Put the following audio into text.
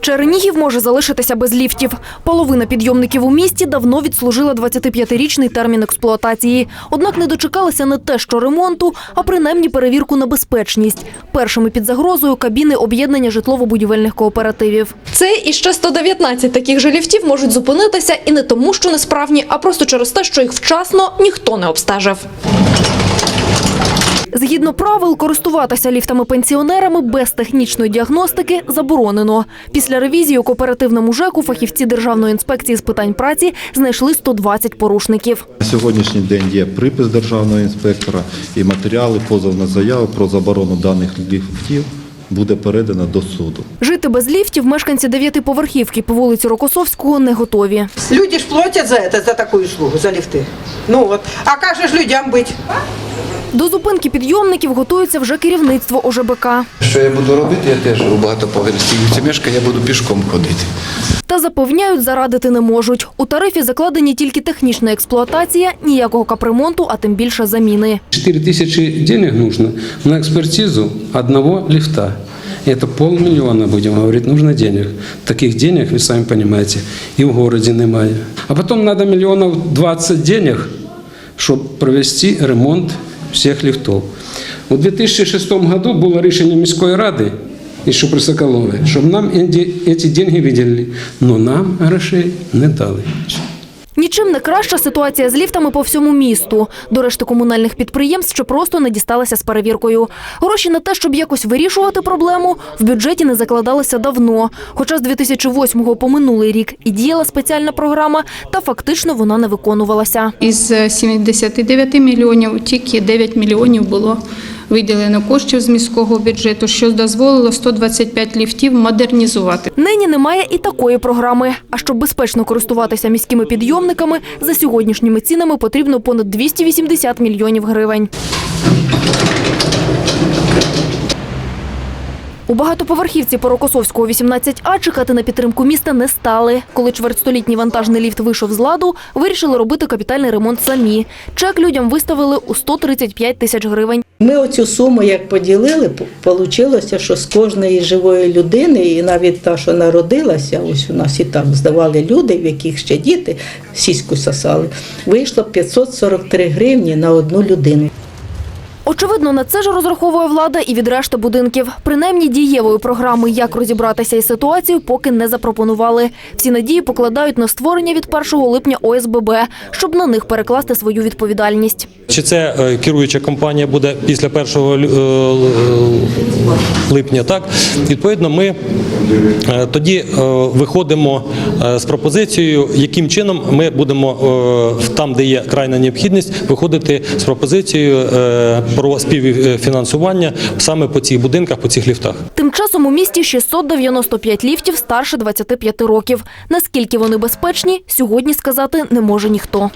Чернігів може залишитися без ліфтів. Половина підйомників у місті давно відслужила 25-річний термін експлуатації. Однак не дочекалися не те, що ремонту, а принаймні перевірку на безпечність. Першими під загрозою кабіни об'єднання житлово-будівельних кооперативів. Це і ще 119 таких же ліфтів можуть зупинитися і не тому, що несправні, а просто через те, що їх вчасно ніхто не обстежив. Згідно правил, користуватися ліфтами-пенсіонерами без технічної діагностики заборонено. Після ревізії у кооперативному ЖЕКу фахівці Державної інспекції з питань праці знайшли 120 порушників. На сьогоднішній день є припис державного інспектора і матеріали позов на заяву про заборону даних ліфтів буде передано до суду. Жити без ліфтів мешканці дев'ятиповерхівки по вулиці Рокосовського не готові. Люди ж платят за это, за такую услугу, за лифты. Ну вот. А как же ж людям быть? До зупинки підйомників готується вже керівництво ОЖБК. Що я буду робити, я теж у багатоповерхівці мешкаю, я буду пішком ходити. Та запевняють, зарадити не можуть. У тарифі закладені тільки технічна експлуатація, ніякого капремонту, а тим більше заміни. 4 тысячи денег нужно на экспертизу одного лифта. Это полмиллиона, будем говорить, нужно денег. Таких денег, вы сами понимаете, и в городе немає. А потом надо миллионов 20 денег, чтобы провести ремонт всех лифтов. У 2006 году було рішення міської ради, що при Соколові, щоб нам ці деньги виділили, но нам грошей не дали. Нічим не краща ситуація з ліфтами по всьому місту. До решти комунальних підприємств, що просто не дісталися з перевіркою. Гроші на те, щоб якось вирішувати проблему, в бюджеті не закладалися давно. Хоча з 2008-го по минулий рік і діяла спеціальна програма, та фактично вона не виконувалася. Із 79 мільйонів тільки 9 мільйонів було виділено коштів з міського бюджету, що дозволило 125 ліфтів модернізувати. Нині немає і такої програми. А щоб безпечно користуватися міськими підйомниками, за сьогоднішніми цінами потрібно понад 280 мільйонів гривень. У багатоповерхівці по Рокосовського 18А чекати на підтримку міста не стали. Коли чвертьстолітній вантажний ліфт вийшов з ладу, вирішили робити капітальний ремонт самі. Чек людям виставили у 135 тисяч гривень. Ми оцю суму як поділили, вийшло, що з кожної живої людини, і навіть та, що народилася, ось у нас і так здавали люди, в яких ще діти сіську сосали, вийшло 543 гривні на одну людину. Очевидно, на це ж розраховує влада і від решти будинків. Принаймні дієвої програми, як розібратися із ситуацією, поки не запропонували. Всі надії покладають на створення від 1 липня ОСББ, щоб на них перекласти свою відповідальність. Чи це е, керуюча компанія буде після 1 лю- е, липня? Так відповідно, ми е, тоді е, виходимо е, з пропозицією, яким чином ми будемо е, там, де є крайня необхідність, виходити з пропозицією е, про співфінансування саме по цих будинках, по цих ліфтах. Тим часом у місті 695 ліфтів старше 25 років. Наскільки вони безпечні, сьогодні сказати не може ніхто.